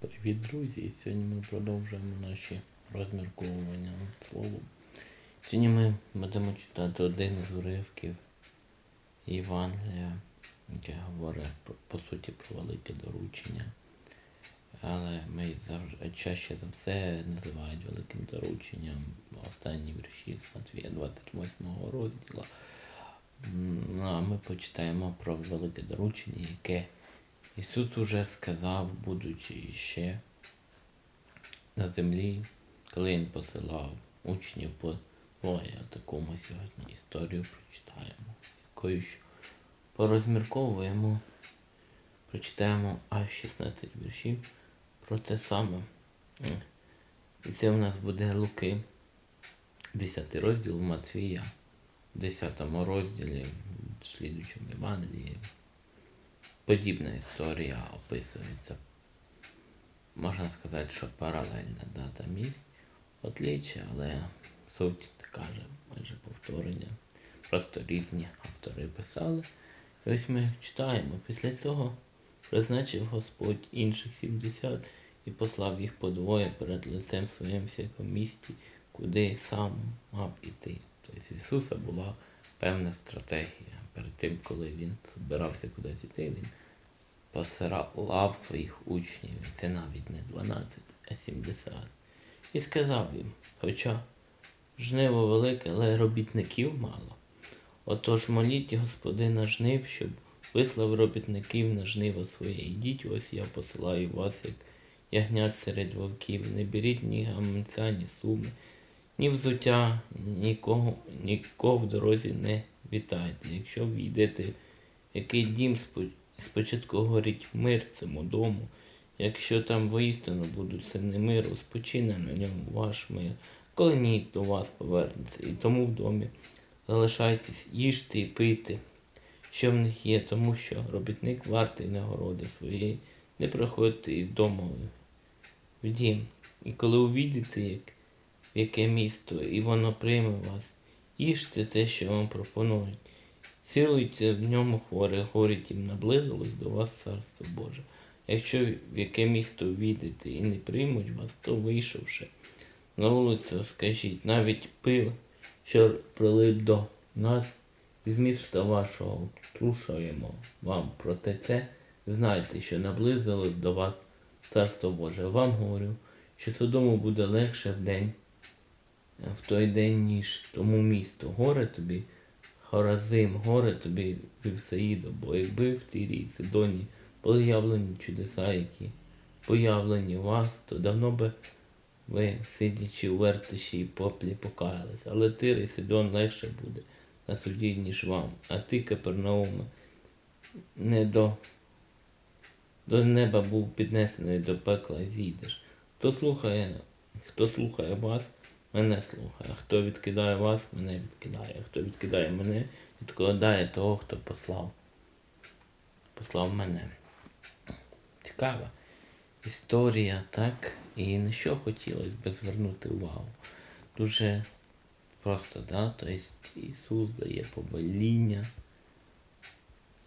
Привіт, друзі! Сьогодні ми продовжуємо наші розмірковування над словом. Сьогодні ми будемо читати один з уривків Євангелія, яке говорить по суті про велике доручення. Але ми завжди чаще за все називають великим дорученням останні вірші з Матвія 28 розділу. Ну, а ми почитаємо про велике доручення, яке Ісус уже сказав, будучи ще на землі, коли Він посилав учнів по двоє. Таку ми сьогодні історію прочитаємо, якою ж порозмірковуємо, прочитаємо аж 16 віршів про те саме. І це у нас буде Луки, 10 розділ Матвія, в 10 розділі, в слідучому Євангелії. Подібна історія описується. Можна сказати, що паралельна дата місць отліччя, але суть така же, майже повторення. Просто різні автори писали. І ось ми читаємо. Після цього призначив Господь інших 70 і послав їх по двоє перед лицем своїм всякому місті, куди сам мав іти. Тобто Ісуса була певна стратегія. Перед тим, коли він збирався кудись іти, він посилав своїх учнів, це навіть не 12, а 70. І сказав їм, хоча жниво велике, але робітників мало. Отож моліть Господина жнив, щоб вислав робітників на жниво своє. Ідіть, ось я посилаю вас, як ягнят серед вовків. Не беріть ні гаманця, ні суми, ні взуття, нікого, нікого в дорозі не вітайте. Якщо війдете в який дім спочатку говорить мир цьому дому. Якщо там воістину будуть сини миру, спочине на ньому ваш мир. Коли ні, до вас повернеться. І тому в домі залишайтесь, їжте і пийте, що в них є, тому що робітник вартий нагороди своєї. Не приходьте із дому в дім. І коли увійдете, як, в яке місто, і воно прийме вас, їжте те, що вам пропонують. Цілуйте в ньому хворе, горить їм наблизилось до вас царство Боже. Якщо в яке місто увійдете і не приймуть вас, то вийшовши на вулицю, скажіть, навіть пил, що прилип до нас, з міста вашого трушуємо вам. Проте це знайте, що наблизилось до вас царство Боже. Вам говорю, що додому буде легше в день, в той день, ніж тому місту. Горе тобі. Хоразим, горе тобі Вівсаїдо, бо якби в цій рій Сидоні були явлені чудеса, які появлені вас, то давно би ви, сидячи у вертиші і поплі, покаялись. Але Тир і Сидон легше буде на суді, ніж вам. А ти, Капернауме, не до, до неба був піднесений до пекла зійдеш. Хто слухає, хто слухає вас, мене слухає. Хто відкидає вас, мене відкидає. Хто відкидає мене, відкладає того, хто послав. Послав мене. Цікава історія, так? І на що хотілося би звернути увагу. Дуже просто, да? Тобто Ісус дає повеління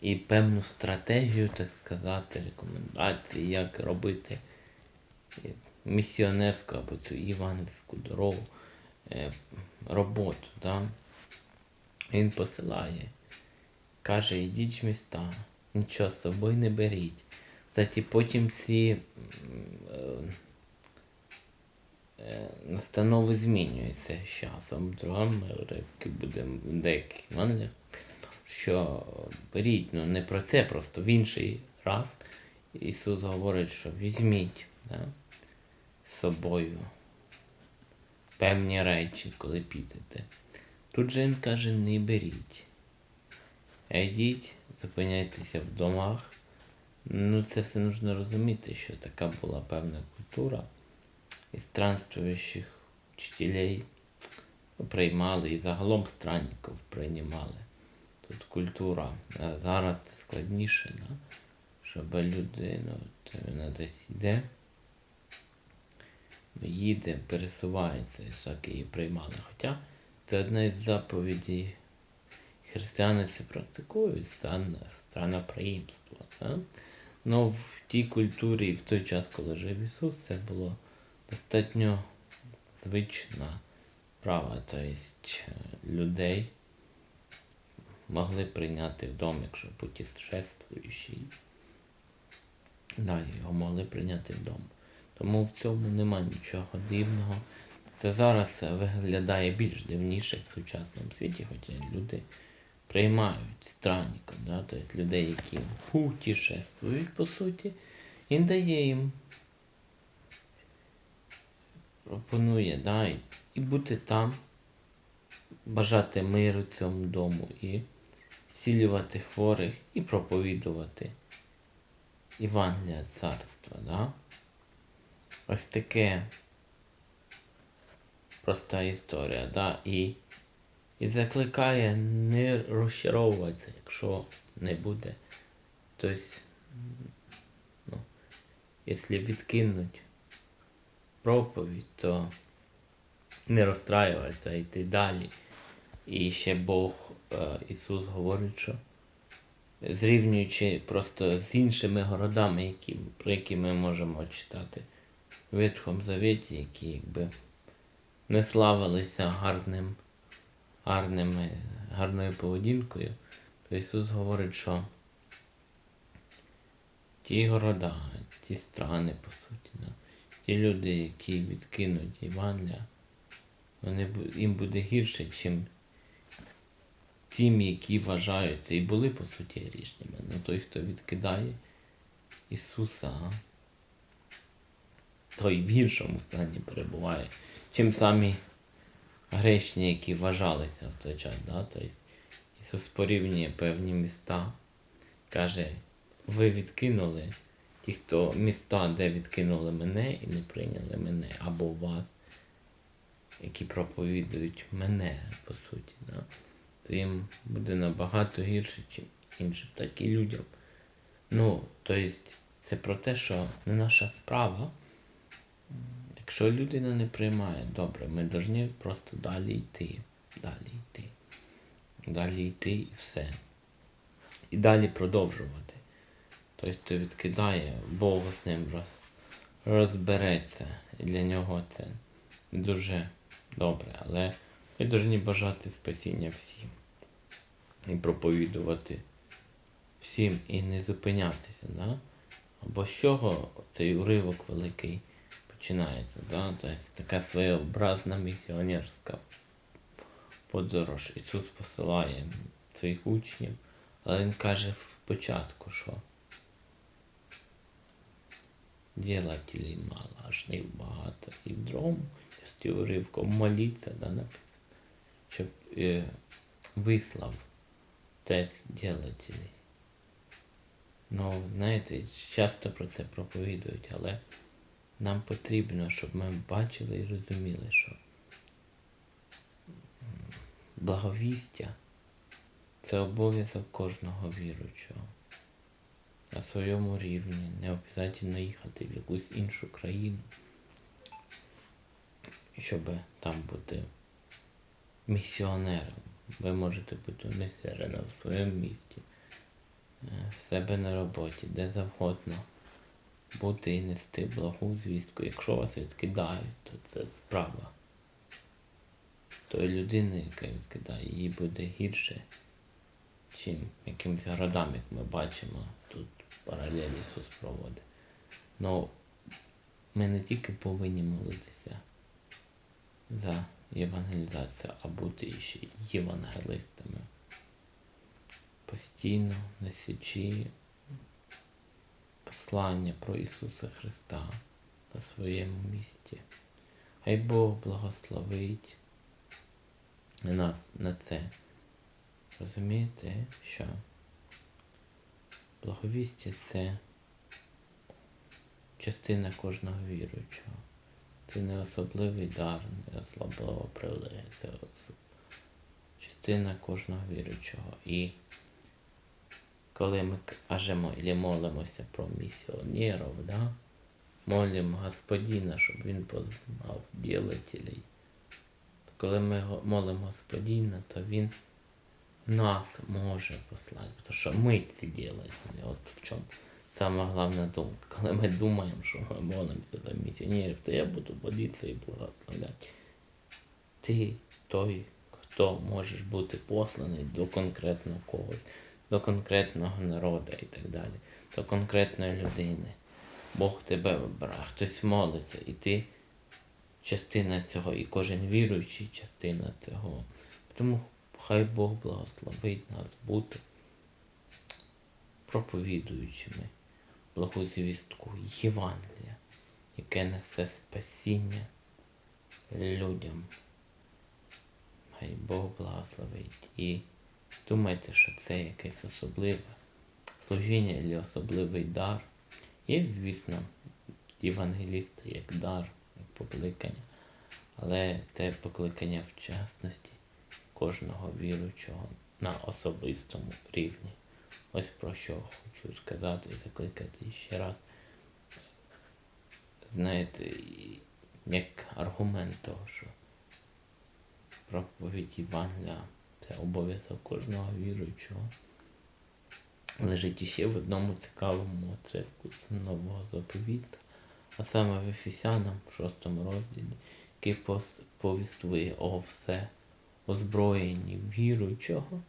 і певну стратегію, так сказати, рекомендації, як робити місіонерську або цю євангельську дорогу, е, роботу. Да? Він посилає, каже, йдіть в міста, нічого з собою не беріть. Кстати, потім ці е, е, настанови змінюються з часом. Другим уривки буде деяких Євангеліях, що беріть, ну не про це, просто в інший раз Ісус говорить, що візьміть да, собою певні речі, коли підете. Тут же він каже, не беріть. А йдіть, зупиняйтеся в домах. Ну, це все нужно розуміти, що така була певна культура. І странствуючих вчителей приймали, і загалом странників приймали. Тут культура. А зараз складніше, да? щоб людина вона десь йде, їде, пересувається, і всяке її приймали. Хоча це одна із заповідей християни це практикують, стан, страноприємство. Да? Ну, в тій культурі в той час, коли жив Ісус, це було достатньо звична права. Тобто е, людей могли прийняти вдома, якщо путешествуючий. Да, його могли прийняти вдома. Тому в цьому нема нічого дивного. Це зараз виглядає більш дивніше в сучасному світі, хоча люди приймають странників, да? тобто людей, які путешествують, по суті, і дає їм, пропонує, да? і- бути там, бажати миру цьому дому, і зцілювати хворих, і проповідувати Євангелія царства. Да? Ось таке проста історія, да? і, і закликає не розчаровуватися, якщо не буде. Тобто, ну, якщо відкинуть проповідь, то не розстраюватися, йти далі. І ще Бог, е, Ісус говорить, що зрівнюючи просто з іншими городами, які, про які ми можемо читати в Ветхому Завіті, які якби не славилися гарним, гарними, гарною поведінкою, то Ісус говорить, що ті города, ті страни, по суті, ті люди, які відкинуть Євангелія, вони, їм буде гірше, чим тим, які вважаються і були по суті грішними. Ну той, хто відкидає Ісуса, той в гіршому стані перебуває, чим самі грешні, які вважалися в цей час. Да? Тобто Ісус порівнює певні міста, каже, ви відкинули ті, хто міста, де відкинули мене і не прийняли мене, або вас, які проповідують мене, по суті. Да? то їм буде набагато гірше, ніж іншим, так і людям. Ну, тобто, це про те, що не наша справа. Якщо людина не приймає, добре, ми повинні просто далі йти. Далі йти. Далі йти і все. І далі продовжувати. Тобто відкидає, Бог з ним роз, розбереться. І для нього це дуже добре. Але ми повинні бажати спасіння всім. І проповідувати всім і не зупинятися. Да? Або з чого цей уривок великий починається? Да? Тобто така своєобразна місіонерська подорож. Ісус посилає своїх учнів, але Він каже в початку, що ділателей мало, а жнив багато. І в другому часті уривку моліться, да, написано, щоб е, вислав Отець ділателей. Ну, знаєте, часто про це проповідують, але нам потрібно, щоб ми бачили і розуміли, що благовістя це обов'язок кожного віруючого. На своєму рівні не обов'язково їхати в якусь іншу країну, щоб там бути місіонером. Ви можете бути місіонером в своєму місті, е, в себе на роботі, де завгодно бути і нести благу звістку. Якщо вас відкидають, то це справа. Тої людини, яка відкидає, їй буде гірше, чим якимось городам, як ми бачимо, тут паралелі Ісус проводить. Ну, ми не тільки повинні молитися за євангелізацію, а бути ще євангелистами. Постійно несучи послання про Ісуса Христа на своєму місці. Хай Бог благословить нас на це. Розумієте, що благовістя це частина кожного віруючого. Це не особливий дар, не особлива привілегія, це частина кожного віруючого. І коли ми кажемо і молимося про місіонерів, да? молимо Господіна, щоб він познав ділителей. Коли ми молимо Господіна, то він нас може послати, тому що ми ці ділителі. От в чому сама головна думка. Коли ми думаємо, що ми молимося за місіонерів, то я буду молитися і благословляти. Ти той, хто можеш бути посланий до конкретного когось, до конкретного народу і так далі, до конкретної людини. Бог тебе вибирає, хтось молиться, і ти частина цього, і кожен віруючий частина цього. Тому хай Бог благословить нас бути проповідуючими благу звістку Євангелія, яке несе спасіння людям. Хай Бог благословить. Думайте, що це якесь особливе служіння чи особливий дар. Є, звісно, євангелісти як дар, як покликання, але це покликання в частності кожного віруючого на особистому рівні. Ось про що хочу сказати і закликати ще раз. Знаєте, як аргумент того, що проповідь Євангелія це обов'язок кожного віруючого. Лежить іще в одному цікавому отривку з нового заповіту, а саме в Ефесянам в шостому розділі, який повіствує о все озброєнні віруючого,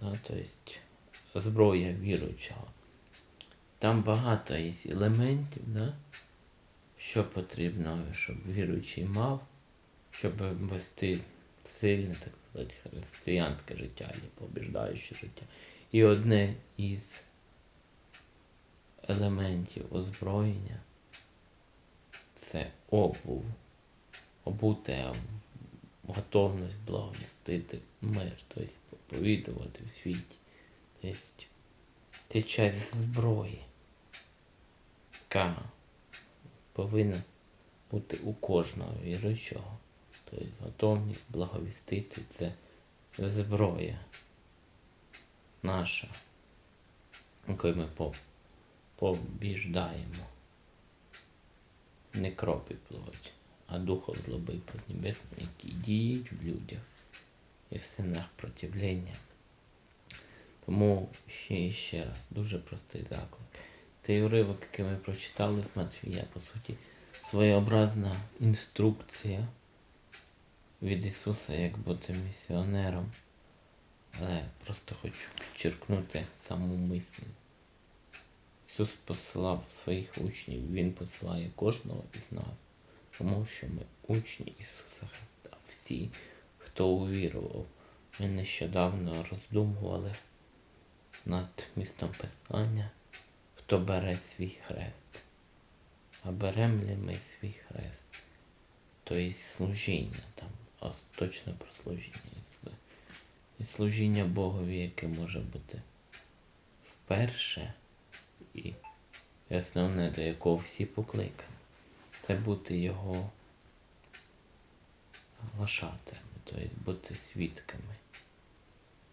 да, тобто зброя віруючого. Там багато є елементів, да, що потрібно, щоб віруючий мав, щоб вести сильне, так сказати, християнське життя і побіждаюче життя. І одне із елементів озброєння це обув, обуте готовність благовістити мир, тобто проповідувати в світі. Тобто це часть зброї, яка повинна бути у кожного віруючого. Тобто готовність благовістити це зброя наша, якою ми побіждаємо. Не кропі плоть, а духом злоби поднебесної, які діють в людях і в синах противлення. Тому ще і ще раз, дуже простий заклик. Цей уривок, який ми прочитали з Матвія, по суті, своєобразна інструкція від Ісуса, як бути місіонером. Але просто хочу підчеркнути саму мисль. Ісус посилав своїх учнів, Він посилає кожного із нас, тому що ми учні Ісуса Христа. Всі, хто увірував. Ми нещодавно роздумували над містом Писання, хто бере свій хрест. А беремо ли ми свій хрест? Тобто служіння там, а точно про служіння. І служіння Богові, яке може бути вперше і основне, до якого всі покликані. Це бути його лошатами, тобто бути свідками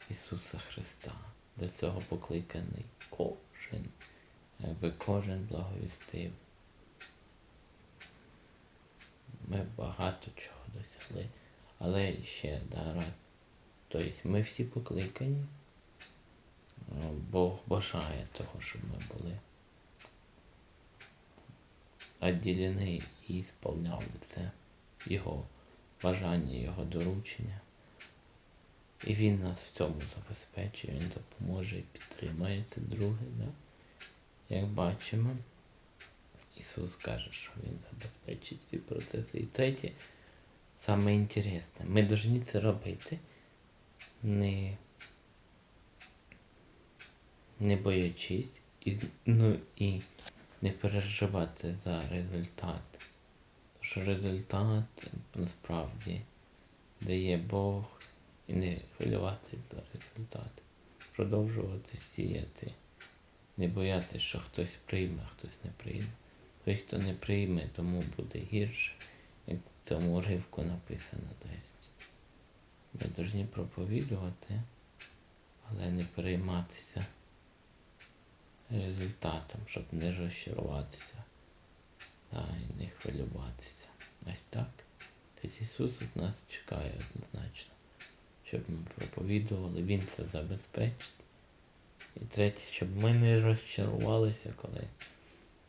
Ісуса Христа. До цього покликаний кожен, якби кожен благовістив. Ми багато чого досягли, але ще да, раз. Тобто ми всі покликані. Ну, Бог бажає того, щоб ми були відділені і сповняли це Його бажання, Його доручення. І Він нас в цьому забезпечує, Він допоможе і підтримає. Це друге, да? як бачимо. Ісус каже, що Він забезпечить ці процеси. І третє, саме інтересне, ми повинні це робити, не, не боячись, і, ну і не переживати за результат. Тому що результат насправді дає Бог і не хвилюватись за результат. Продовжувати сіяти. Не боятися, що хтось прийме, а хтось не прийме. Той, хто не прийме, тому буде гірше, цьому уривку написано. Ми повинні проповідувати, але не перейматися результатом, щоб не розчаруватися та, і не хвилюватися. Ось так. Тобто Ісус від нас чекає однозначно, щоб ми проповідували, Він це забезпечить. І третє, щоб ми не розчарувалися, коли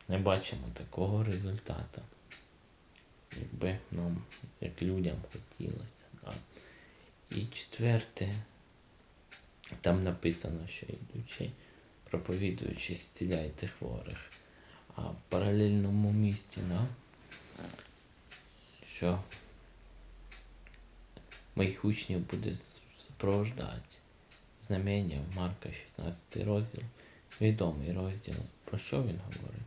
не бачимо такого результату. Якби нам, як людям хотілося. Да? І четверте, там написано, що йдучи, проповідуючи, зціляйте хворих. А в паралельному місті, да? що моїх учнів буде супровождати знамення Марка 16 розділ, відомий розділ. Про що він говорить?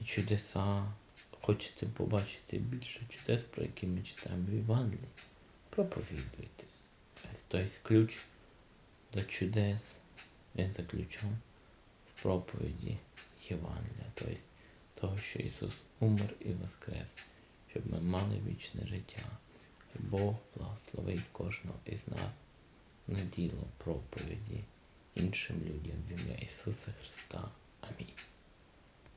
І чудеса. Хочете побачити більше чудес, про які ми читаємо в Євангелії? Проповідуйте. Тобто ключ до чудес він заключен в проповіді Євангелія, тобто того, що Ісус умер і воскрес, щоб ми мали вічне життя. І Бог благословить кожного із нас на діло проповіді іншим людям в ім'я Ісуса Христа. Амінь.